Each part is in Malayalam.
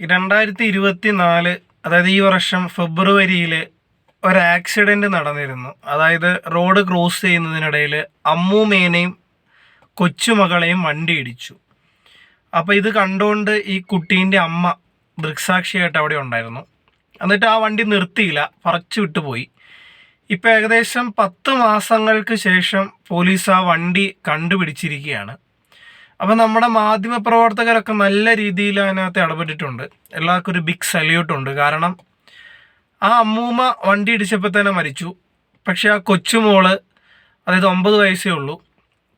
രണ്ടായിരത്തി ഇരുപത്തി നാല് അതായത് ഈ വർഷം ഫെബ്രുവരിയിൽ ഒരു ആക്സിഡന്റ് നടന്നിരുന്നു. അതായത് റോഡ് ക്രോസ് ചെയ്യുന്നതിനിടയിൽ അമ്മൂമേനെയും കൊച്ചുമകളെയും വണ്ടി ഇടിച്ചു. അപ്പോൾ ഇത് കണ്ടുകൊണ്ട് ഈ കുട്ടീന്റെ അമ്മ ദൃക്സാക്ഷിയായിട്ട് അവിടെ ഉണ്ടായിരുന്നു. എന്നിട്ട് ആ വണ്ടി നിർത്തിയില്ല പറച്ചു വിട്ടുപോയി ഇപ്പോൾ ഏകദേശം പത്ത് മാസങ്ങൾക്ക് ശേഷം പോലീസ് ആ വണ്ടി കണ്ടുപിടിച്ചിരിക്കുകയാണ്. അപ്പം നമ്മുടെ മാധ്യമ പ്രവർത്തകരൊക്കെ നല്ല രീതിയിൽ അതിനകത്ത് ഇടപെട്ടിട്ടുണ്ട്. എല്ലാവർക്കും ഒരു ബിഗ് സല്യൂട്ട് ഉണ്ട്. കാരണം ആ അമ്മൂമ്മ വണ്ടി ഇടിച്ചപ്പോൾ തന്നെ മരിച്ചു. പക്ഷേ ആ കൊച്ചുമോൾ അതായത് ഒമ്പത് വയസ്സേ ഉള്ളൂ.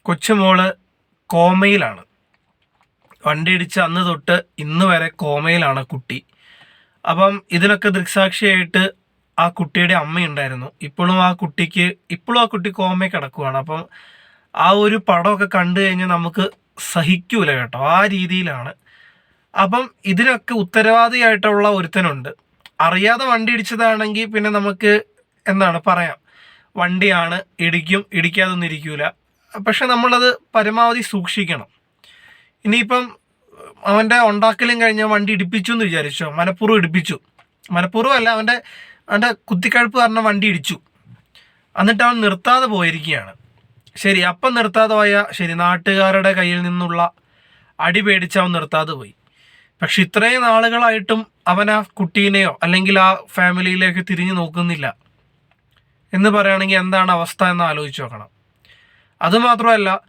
കൊച്ചുമോൾ കോമയിലാണ്. വണ്ടി ഇടിച്ച അന്ന് തൊട്ട് ഇന്ന് വരെ കോമയിലാണ് കുട്ടി. അപ്പം ഇതിനൊക്കെ ദൃക്സാക്ഷിയായിട്ട് ആ കുട്ടിയുടെ അമ്മയുണ്ടായിരുന്നു. ഇപ്പോഴും ആ കുട്ടിക്ക് ഇപ്പോഴും ആ കുട്ടി കോമയിൽ കിടക്കുവാണ്. അപ്പം ആ ഒരു പടമൊക്കെ കണ്ടു കഴിഞ്ഞാൽ നമുക്ക് സഹിക്കൂല കേട്ടോ. ആ രീതിയിലാണ്. അപ്പം ഇതിനൊക്കെ ഉത്തരവാദിയായിട്ടുള്ള ഒരുത്തനുണ്ട്. അറിയാതെ വണ്ടി ഇടിച്ചതാണെങ്കിൽ പിന്നെ നമുക്ക് എന്താണ് പറയാം. വണ്ടിയാണ് ഇടിക്കും ഇടിക്കാതൊന്നും ഇരിക്കൂല. പക്ഷെ നമ്മളത് പരമാവധി സൂക്ഷിക്കണം. ഇനിയിപ്പം അവന്റെ ഉണ്ടാക്കലും കഴിഞ്ഞ വണ്ടി ഇടിപ്പിച്ചു എന്ന് വിചാരിച്ചോ? മനഃപൂർവം ഇടിപ്പിച്ചു. മനഃപൂർവം അല്ല അവന്റെ അവന്റെ കുത്തിക്കഴുപ്പ് കാരണം വണ്ടി ഇടിച്ചു. എന്നിട്ട് അവൻ നിർത്താതെ പോയിരിക്കുകയാണ്. ശരി അപ്പം നിർത്താതെ പോയ ശരി നാട്ടുകാരുടെ കയ്യിൽ നിന്നുള്ള അടി പേടിച്ച് അവൻ നിർത്താതെ പോയി. പക്ഷെ ഇത്രയും നാളുകളായിട്ടും അവൻ ആ കുട്ടീനെയോ അല്ലെങ്കിൽ ആ ഫാമിലിയിലേക്ക് തിരിഞ്ഞു നോക്കുന്നില്ല. എന്ന് പറയുകയാണെങ്കിൽ എന്താണ് അവസ്ഥ എന്ന് ആലോചിച്ച് നോക്കണം. അതുമാത്രമല്ല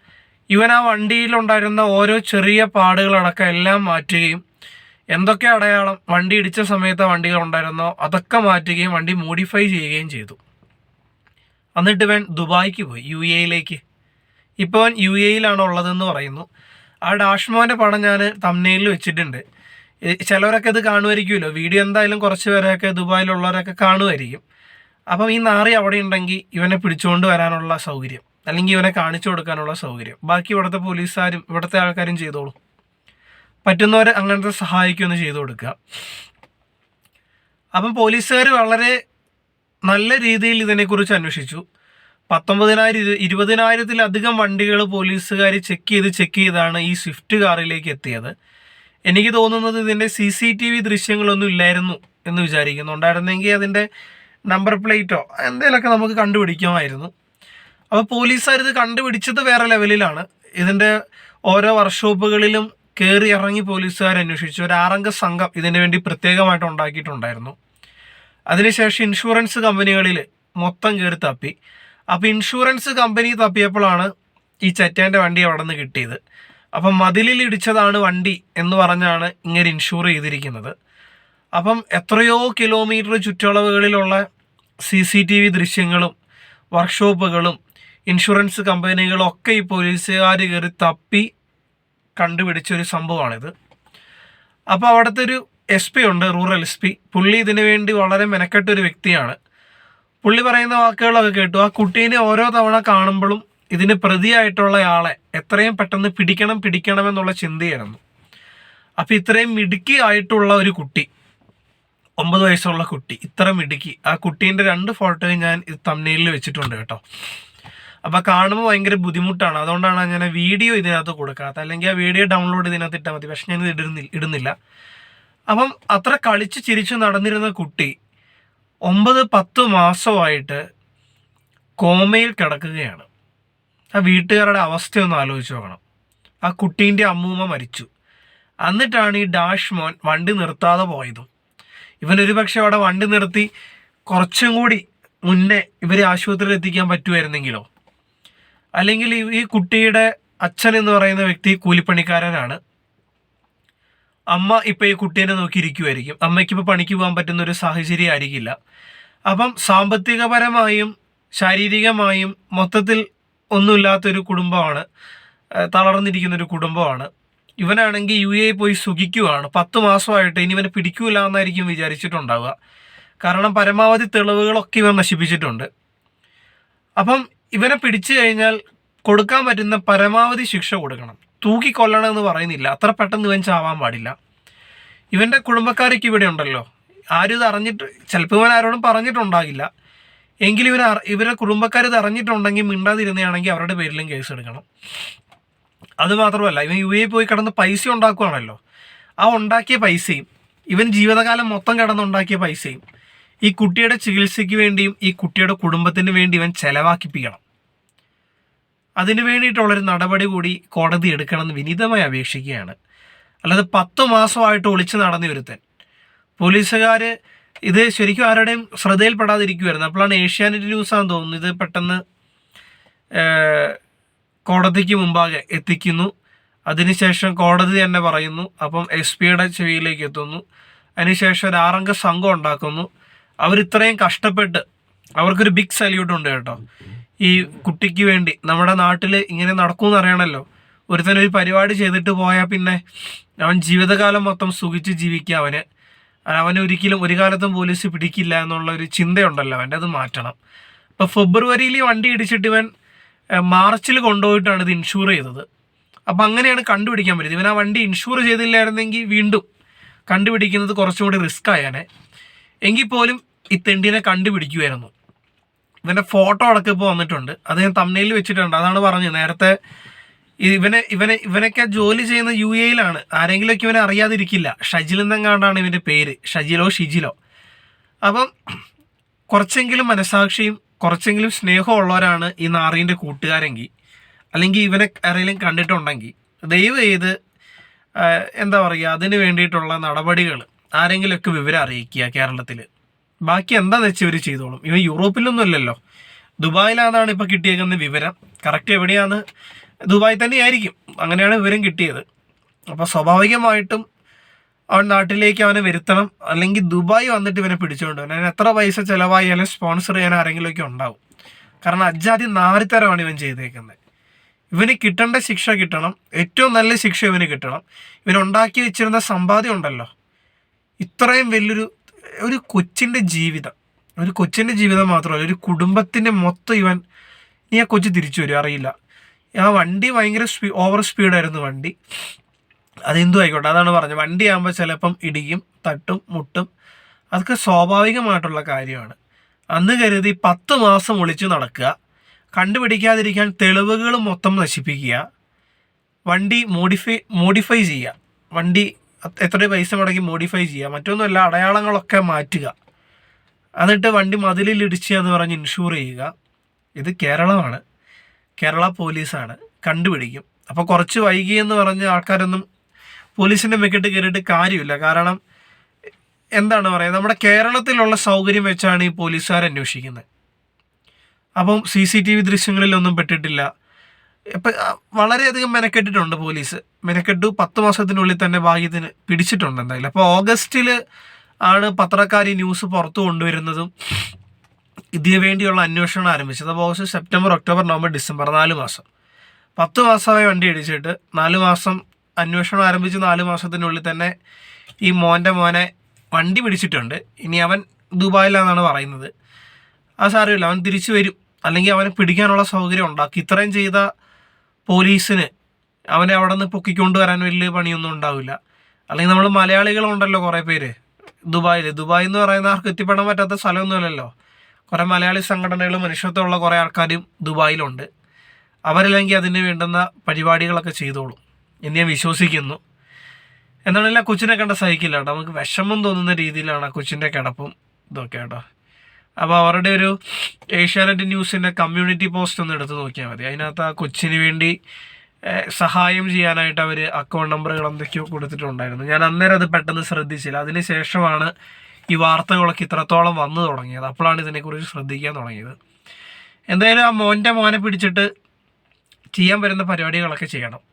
ഇവൻ ആ വണ്ടിയിലുണ്ടായിരുന്ന ഓരോ ചെറിയ പാടുകളടക്കം എല്ലാം മാറ്റുകയും എന്തൊക്കെ അടയാളം വണ്ടി ഇടിച്ച സമയത്ത് വണ്ടികൾ ഉണ്ടായിരുന്നോ അതൊക്കെ മാറ്റുകയും വണ്ടി മോഡിഫൈ ചെയ്യുകയും ചെയ്തു. എന്നിട്ട് ഇവൻ ദുബായിക്ക് പോയി യു എയിലേക്ക് ഇപ്പോൾ അവൻ യു എയിലാണ് ഉള്ളതെന്ന് പറയുന്നു. ആ ഡാഷ്മോന്റെ പടം ഞാൻ തമ്നയിൽ വെച്ചിട്ടുണ്ട്. ചിലവരൊക്കെ ഇത് കാണുമായിരിക്കുമല്ലോ. വീഡിയോ എന്തായാലും കുറച്ച് പേരൊക്കെ ദുബായിലുള്ളവരൊക്കെ കാണുമായിരിക്കും. അപ്പം ഈ നാറി അവിടെ ഉണ്ടെങ്കിൽ ഇവനെ പിടിച്ചുകൊണ്ട് വരാനുള്ള സൗകര്യം. അല്ലെങ്കിൽ ഇവനെ കാണിച്ചു കൊടുക്കാനുള്ള സൗകര്യം. ബാക്കി ഇവിടുത്തെ പോലീസുകാരും ഇവിടുത്തെ ആൾക്കാരും ചെയ്തോളൂ. പറ്റുന്നവരെ അങ്ങനത്തെ സഹായിക്കുമെന്ന് ചെയ്തു കൊടുക്കുക. അപ്പം പോലീസുകാർ വളരെ നല്ല രീതിയിൽ ഇതിനെക്കുറിച്ച് അന്വേഷിച്ചു. പത്തൊമ്പതിനായിരം ഇരു- ഇരുപതിനായിരത്തിലധികം വണ്ടികൾ പോലീസുകാർ ചെക്ക് ചെയ്ത് ചെക്ക് ചെയ്താണ് ഈ സ്വിഫ്റ്റ് കാറിലേക്ക് എത്തിയത്. എനിക്ക് തോന്നുന്നത് ഇതിന്റെ സി സി ടി വി ദൃശ്യങ്ങളൊന്നും ഇല്ലായിരുന്നു എന്ന് വിചാരിക്കുന്നു. ഉണ്ടായിരുന്നെങ്കിൽ അതിന്റെ നമ്പർ പ്ലേറ്റോ എന്തെങ്കിലുമൊക്കെ നമുക്ക് കണ്ടുപിടിക്കാമായിരുന്നു. അപ്പോൾ പോലീസുകാർ ഇത് കണ്ടുപിടിച്ചത് വേറെ ലെവലിലാണ്. ഇതിന്റെ ഓരോ വർക്ക്ഷോപ്പുകളിലും കയറി ഇറങ്ങി പോലീസുകാർ അന്വേഷിച്ചു. ഒരു ആറംഗ സംഘം ഇതിനു വേണ്ടി പ്രത്യേകമായിട്ട് ഉണ്ടാക്കിയിട്ടുണ്ടായിരുന്നു. അതിനുശേഷം ഇൻഷുറൻസ് കമ്പനികളിൽ മൊത്തം കയറി തപ്പി. അപ്പോൾ ഇൻഷുറൻസ് കമ്പനി തപ്പിയപ്പോഴാണ് ഈ ചെറ്റേന്റെ വണ്ടി അവിടെ നിന്ന് കിട്ടിയത്. അപ്പം മതിലിൽ ഇടിച്ചതാണ് വണ്ടി എന്ന് പറഞ്ഞാണ് ഇങ്ങനെ ഇൻഷൂർ ചെയ്തിരിക്കുന്നത്. അപ്പം എത്രയോ കിലോമീറ്റർ ചുറ്റളവുകളിലുള്ള സി സി ടി വി ദൃശ്യങ്ങളും വർക്ക്ഷോപ്പുകളും ഇൻഷുറൻസ് കമ്പനികളും ഒക്കെ ഈ പോലീസുകാർ കയറി തപ്പി കണ്ടുപിടിച്ചൊരു സംഭവമാണിത്. അപ്പോൾ അവിടുത്തെ ഒരു എസ് പി ഉണ്ട് റൂറൽ എസ് പി പുള്ളി ഇതിനു വേണ്ടി വളരെ മെനക്കെട്ട ഒരു വ്യക്തിയാണ്. പുള്ളി പറയുന്ന വാക്കുകളൊക്കെ കേട്ടു. ആ കുട്ടീനെ ഓരോ തവണ കാണുമ്പോഴും ഇതിന് പ്രതിയായിട്ടുള്ള ആളെ എത്രയും പെട്ടെന്ന് പിടിക്കണം പിടിക്കണം എന്നുള്ള ചിന്തയായിരുന്നു. അപ്പം ഇത്രയും മിടുക്കി ആയിട്ടുള്ള ഒരു കുട്ടി ഒമ്പത് വയസ്സുള്ള കുട്ടി ഇത്ര മിടുക്കി. ആ കുട്ടീന്റെ രണ്ട് ഫോട്ടോയും ഞാൻ തമ്മിലിൽ വെച്ചിട്ടുണ്ട് കേട്ടോ. അപ്പോൾ കാണുമ്പോൾ ഭയങ്കര ബുദ്ധിമുട്ടാണ്. അതുകൊണ്ടാണ് ഞാൻ വീഡിയോ ഇതിനകത്ത് കൊടുക്കാത്തത്. അല്ലെങ്കിൽ ആ വീഡിയോ ഡൗൺലോഡ് ഇതിനകത്ത് ഇട്ടാൽ മതി. പക്ഷെ ഞാൻ ഇടുന്നില്ല ഇടുന്നില്ല. അപ്പം അത്ര കളിച്ച് ചിരിച്ച് നടന്നിരുന്ന കുട്ടി ഒമ്പത് പത്ത് മാസമായിട്ട് കോമയിൽ കിടക്കുകയാണ്. ആ വീട്ടുകാരുടെ അവസ്ഥയൊന്ന് ആലോചിച്ച് നോക്കണം. ആ കുട്ടീന്റെ അമ്മൂമ്മ മരിച്ചു. എന്നിട്ടാണ് ഈ ഡാഷ് മോൻ വണ്ടി നിർത്താതെ പോയതും. ഇവനൊരു പക്ഷെ അവിടെ വണ്ടി നിർത്തി കുറച്ചും കൂടി മുന്നേ ഇവരെ ആശുപത്രിയിൽ എത്തിക്കാൻ പറ്റുമായിരുന്നെങ്കിലോ? അല്ലെങ്കിൽ ഈ- കുട്ടിയുടെ അച്ഛൻ എന്ന് പറയുന്ന വ്യക്തി കൂലിപ്പണിക്കാരനാണ്. അമ്മ ഇപ്പം ഈ കുട്ടീനെ നോക്കിയിരിക്കുമായിരിക്കും അമ്മയ്ക്ക് ഇപ്പോൾ പണിക്ക് പോകാൻ പറ്റുന്ന ഒരു സാഹചര്യം ആയിരിക്കില്ല. അപ്പം സാമ്പത്തികപരമായും ശാരീരികമായും മൊത്തത്തിൽ ഒന്നുമില്ലാത്തൊരു കുടുംബമാണ്. തളർന്നിരിക്കുന്ന ഒരു കുടുംബമാണ്. ഇവനാണെങ്കിൽ യു എ പോയി സുഖിക്കുവാണ്. പത്ത് മാസമായിട്ട് ഇനി ഇവനെ പിടിക്കൂല എന്നായിരിക്കും വിചാരിച്ചിട്ടുണ്ടാവുക. കാരണം പരമാവധി തെളിവുകളൊക്കെ ഇവൻ നശിപ്പിച്ചിട്ടുണ്ട്. അപ്പം ഇവനെ പിടിച്ചു കഴിഞ്ഞാൽ കൊടുക്കാൻ പറ്റുന്ന പരമാവധി ശിക്ഷ കൊടുക്കണം. തൂക്കിക്കൊല്ലണം എന്ന് പറയുന്നില്ല. അത്ര പെട്ടെന്ന് ഇവൻ ചാവാൻ പാടില്ല. ഇവന്റെ കുടുംബക്കാരൊക്കെ ഇവിടെ ഉണ്ടല്ലോ. ആരും ഇത് അറിഞ്ഞിട്ട് ചിലപ്പോൾ ഇവൻ ആരോടും പറഞ്ഞിട്ടുണ്ടാകില്ല. എങ്കിലും ഇവർ ഇവരുടെ കുടുംബക്കാർ ഇത് അറിഞ്ഞിട്ടുണ്ടെങ്കിൽ മിണ്ടാതിരുന്നതാണെങ്കിൽ അവരുടെ പേരിലും കേസ് എടുക്കണം. അത് മാത്രമല്ല ഇവൻ യു എ പോയി കിടന്ന് പൈസ ഉണ്ടാക്കുകയാണല്ലോ ആ ഉണ്ടാക്കിയ പൈസയും ഇവൻ ജീവിതകാലം മൊത്തം കിടന്നുണ്ടാക്കിയ പൈസയും ഈ കുട്ടിയുടെ ചികിത്സയ്ക്ക് വേണ്ടിയും ഈ കുട്ടിയുടെ കുടുംബത്തിന് വേണ്ടി ഇവൻ ചെലവാക്കിപ്പിക്കണം. അതിനു വേണ്ടിയിട്ടുള്ളൊരു നടപടി കൂടി കോടതി എടുക്കണമെന്ന് വിനീതമായി അപേക്ഷിക്കുകയാണ്. അല്ലാതെ പത്ത് മാസമായിട്ട് ഒളിച്ചു നടന്നു ഒരുത്തൻ. പോലീസുകാർ ഇത് ശരിക്കും ആരുടെയും ശ്രദ്ധയിൽപ്പെടാതിരിക്കുമായിരുന്നു അപ്പോഴാണ് ഏഷ്യാനെറ്റ് ന്യൂസാന്ന് തോന്നുന്നു ഇത് പെട്ടെന്ന് കോടതിക്ക് മുമ്പാകെ എത്തിക്കുന്നു. അതിനുശേഷം കോടതി തന്നെ പറയുന്നു. അപ്പം എസ് പിയുടെ ചെവിയിലേക്ക് എത്തുന്നു. അതിനുശേഷം ഒരു ആറംഗ സംഘം ഉണ്ടാക്കുന്നു. അവരിത്രയും കഷ്ടപ്പെട്ട് അവർക്കൊരു ബിഗ് സല്യൂട്ട് ഉണ്ട് കേട്ടോ. ഈ കുട്ടിക്ക് വേണ്ടി നമ്മുടെ നാട്ടിൽ ഇങ്ങനെ നടക്കുമെന്ന് അറിയണമല്ലോ ഒരുത്തൻ ഒരു പരിപാടി ചെയ്തിട്ട് പോയാൽ പിന്നെ അവൻ ജീവിതകാലം മൊത്തം സുഖിച്ച് ജീവിക്കുക അവന്. അവനെ ഒരിക്കലും ഒരു കാലത്തും പോലീസ് പിടിക്കില്ല എന്നുള്ള ഒരു ചിന്തയുണ്ടല്ലോ അവന്റെ. അത് മാറ്റണം. അപ്പോൾ ഫെബ്രുവരിയിൽ വണ്ടി ഇടിച്ചിട്ട് ഇവൻ മാർച്ചിൽ കൊണ്ടുപോയിട്ടാണ് ഇത് ഇൻഷുർ ചെയ്തത്. അപ്പം അങ്ങനെയാണ് കണ്ടുപിടിക്കാൻ പറ്റിയത്. ഇവൻ ആ വണ്ടി ഇൻഷുർ ചെയ്തില്ലായിരുന്നെങ്കിൽ വീണ്ടും കണ്ടുപിടിക്കുന്നത് കുറച്ചും കൂടി റിസ്ക് ആയാനെ. എങ്കിൽ പോലും ഈ തെണ്ടിനെ കണ്ടുപിടിക്കുമായിരുന്നു ഇവന്റെ ഫോട്ടോ അടക്കം ഇപ്പോൾ വന്നിട്ടുണ്ട്. അത് ഞാൻ തമ്മനയിൽ വെച്ചിട്ടുണ്ട്. അതാണ് പറഞ്ഞത്. നേരത്തെ ഇവനെ ഇവനെ ഇവനൊക്കെ ജോലി ചെയ്യുന്ന യു എയിലാണ്. ആരെങ്കിലുമൊക്കെ ഇവനെ അറിയാതിരിക്കില്ല. ഷജിൽ എന്നെങ്ങാണ്ടാണ് ഇവന്റെ പേര്. ഷജിലോ ഷിജിലോ. അപ്പം കുറച്ചെങ്കിലും മനസാക്ഷിയും കുറച്ചെങ്കിലും സ്നേഹമുള്ളവരാണ് ഈ നാറീന്റെ കൂട്ടുകാരെങ്കിൽ അല്ലെങ്കിൽ ഇവനെ ആരെങ്കിലും കണ്ടിട്ടുണ്ടെങ്കിൽ ദയവ് ചെയ്ത് എന്താ പറയുക അതിന് വേണ്ടിയിട്ടുള്ള നടപടികൾ ആരെങ്കിലുമൊക്കെ വിവരം അറിയിക്കുക കേരളത്തിൽ ബാക്കി എന്താണെന്ന് വെച്ച് ഇവർ ചെയ്തോളും? ഇവ യൂറോപ്പിലൊന്നും ഇല്ലല്ലോ ദുബായിലാണെന്നാണ് ഇപ്പോൾ കിട്ടിയേക്കുന്ന വിവരം. കറക്റ്റ് എവിടെയാണ്? ദുബായ് തന്നെയായിരിക്കും. അങ്ങനെയാണ് വിവരം കിട്ടിയത്. അപ്പോൾ സ്വാഭാവികമായിട്ടും അവൻ നാട്ടിലേക്ക് അവനെ വരുത്തണം. അല്ലെങ്കിൽ ദുബായ് വന്നിട്ട് ഇവനെ പിടിച്ചുകൊണ്ട് വരണം. എത്ര പൈസ ചിലവായാലും സ്പോൺസർ ചെയ്യാൻ ആരെങ്കിലുമൊക്കെ ഉണ്ടാവും. കാരണം അജ്ജാതി നാരിത്തരമാണ് ഇവൻ ചെയ്തേക്കുന്നത് ഇവന് കിട്ടേണ്ട ശിക്ഷ കിട്ടണം. ഏറ്റവും നല്ല ശിക്ഷ ഇവന് കിട്ടണം. ഇവനുണ്ടാക്കി വെച്ചിരുന്ന സമ്പാദ്യം ഉണ്ടല്ലോ. ഇത്രയും വലിയൊരു ഒരു കൊച്ചിന്റെ ജീവിതം. ഒരു കൊച്ചിന്റെ ജീവിതം മാത്രമല്ല ഒരു കുടുംബത്തിന്റെ മൊത്തം ഇവൻ ഇനി ആ കൊച്ചു തിരിച്ചു വരും അറിയില്ല. ആ വണ്ടി ഭയങ്കര സ്പീ ഓവർ സ്പീഡായിരുന്നു വണ്ടി. അതെന്തു ആയിക്കോട്ടെ അതാണ് പറഞ്ഞത്. വണ്ടി ആകുമ്പോൾ ചിലപ്പം ഇടിയും തട്ടും മുട്ടും അതൊക്കെ സ്വാഭാവികമായിട്ടുള്ള കാര്യമാണ്. അന്ന് കരുതി പത്ത് മാസം ഒളിച്ചു നടക്കുക കണ്ടുപിടിക്കാതിരിക്കാൻ തെളിവുകൾ മൊത്തം നശിപ്പിക്കുക വണ്ടി മോഡിഫൈ മോഡിഫൈ ചെയ്യുക. വണ്ടി എത്ര പൈസ മുടക്കി മോഡിഫൈ ചെയ്യുക. മറ്റൊന്നുമല്ല അടയാളങ്ങളൊക്കെ മാറ്റുക. എന്നിട്ട് വണ്ടി മതിലിൽ ഇടിച്ച് എന്ന് പറഞ്ഞ് ഇൻഷൂർ ചെയ്യുക. ഇത് കേരളമാണ്. കേരള പോലീസാണ്. കണ്ടുപിടിക്കും. അപ്പോൾ കുറച്ച് വൈകി എന്ന് പറഞ്ഞ് ആൾക്കാരൊന്നും പോലീസിന്റെ മെക്കിട്ട് കയറിയിട്ട് കാര്യമില്ല. കാരണം എന്താണ് പറയുക നമ്മുടെ കേരളത്തിലുള്ള സൗകര്യം വെച്ചാണ് ഈ പോലീസുകാർ അന്വേഷിക്കുന്നത് അപ്പം സി സി ടി വി ദൃശ്യങ്ങളിലൊന്നും പെട്ടിട്ടില്ല. ഇപ്പം വളരെയധികം മെനക്കെട്ടിട്ടുണ്ട് പോലീസ്. മെനക്കെട്ടു പത്ത് മാസത്തിനുള്ളിൽ തന്നെ ഭാഗ്യത്തിന് പിടിച്ചിട്ടുണ്ട് എന്തായാലും. അപ്പോൾ ഓഗസ്റ്റിൽ ആണ് പത്രക്കാർ ഈ ന്യൂസ് പുറത്തു കൊണ്ടുവരുന്നതും ഇതിനു വേണ്ടിയുള്ള അന്വേഷണം ആരംഭിച്ചത്. അപ്പോൾ August September October November December നാല് മാസം. പത്ത് മാസമായി വണ്ടി ഇടിച്ചിട്ട് നാല് മാസം അന്വേഷണം ആരംഭിച്ച് നാല് മാസത്തിനുള്ളിൽ തന്നെ ഈ മോന്റെ മോനെ വണ്ടി പിടിച്ചിട്ടുണ്ട്. ഇനി അവൻ ദുബായിലാണെന്നാണ് പറയുന്നത്. ആ സാരമില്ല. അവൻ തിരിച്ചു വരും. അല്ലെങ്കിൽ അവനെ പിടിക്കാനുള്ള സൗകര്യം ഉണ്ടാക്കി. ഇത്രയും ചെയ്ത പോലീസിന് അവനെ അവിടെ നിന്ന് പൊക്കിക്കൊണ്ട് വരാൻ വലിയ പണിയൊന്നും ഉണ്ടാവില്ല. അല്ലെങ്കിൽ നമ്മൾ മലയാളികളുണ്ടല്ലോ കുറേ പേര്. ദുബായിൽ ദുബായ് എന്ന് പറയുന്ന ആർക്ക് എത്തിപ്പെടാൻ പറ്റാത്ത സ്ഥലമൊന്നുമില്ലല്ലോ. കുറേ മലയാളി സംഘടനകളും മനുഷ്യത്വമുള്ള കുറേ ആൾക്കാരും ദുബായിലുണ്ട്. അവരില്ലെങ്കിൽ അതിന് വേണ്ടുന്ന പരിപാടികളൊക്കെ ചെയ്തോളും. എന്ന് ഞാൻ വിശ്വസിക്കുന്നു. എന്നാണെങ്കിൽ ആ കൊച്ചിനെ കണ്ട സഹിക്കില്ല കേട്ടോ. നമുക്ക് വിഷമം തോന്നുന്ന രീതിയിലാണ് ആ കൊച്ചിന്റെ കിടപ്പും ഇതൊക്കെ കേട്ടോ. അപ്പോൾ അവരുടെ ഒരു ഏഷ്യാനെറ്റ് ന്യൂസിന്റെ കമ്മ്യൂണിറ്റി പോസ്റ്റ് ഒന്ന് എടുത്ത് നോക്കിയാൽ മതി. അതിനകത്ത് ആ കൊച്ചിന് വേണ്ടി സഹായം ചെയ്യാനായിട്ട് അവർ അക്കൗണ്ട് നമ്പറുകൾ എന്തൊക്കെയോ കൊടുത്തിട്ടുണ്ടായിരുന്നു. ഞാൻ അന്നേരം അത് പെട്ടെന്ന് ശ്രദ്ധിച്ചില്ല. അതിന് ശേഷമാണ് ഈ വാർത്തകളൊക്കെ ഇത്രത്തോളം വന്നു തുടങ്ങിയത്. അപ്പോഴാണ് ഇതിനെക്കുറിച്ച് ശ്രദ്ധിക്കാൻ തുടങ്ങിയത്. എന്തായാലും ആ മോന്റെ മോനെ പിടിച്ചിട്ട് ചെയ്യാൻ വരുന്ന പരിപാടികളൊക്കെ ചെയ്യണം.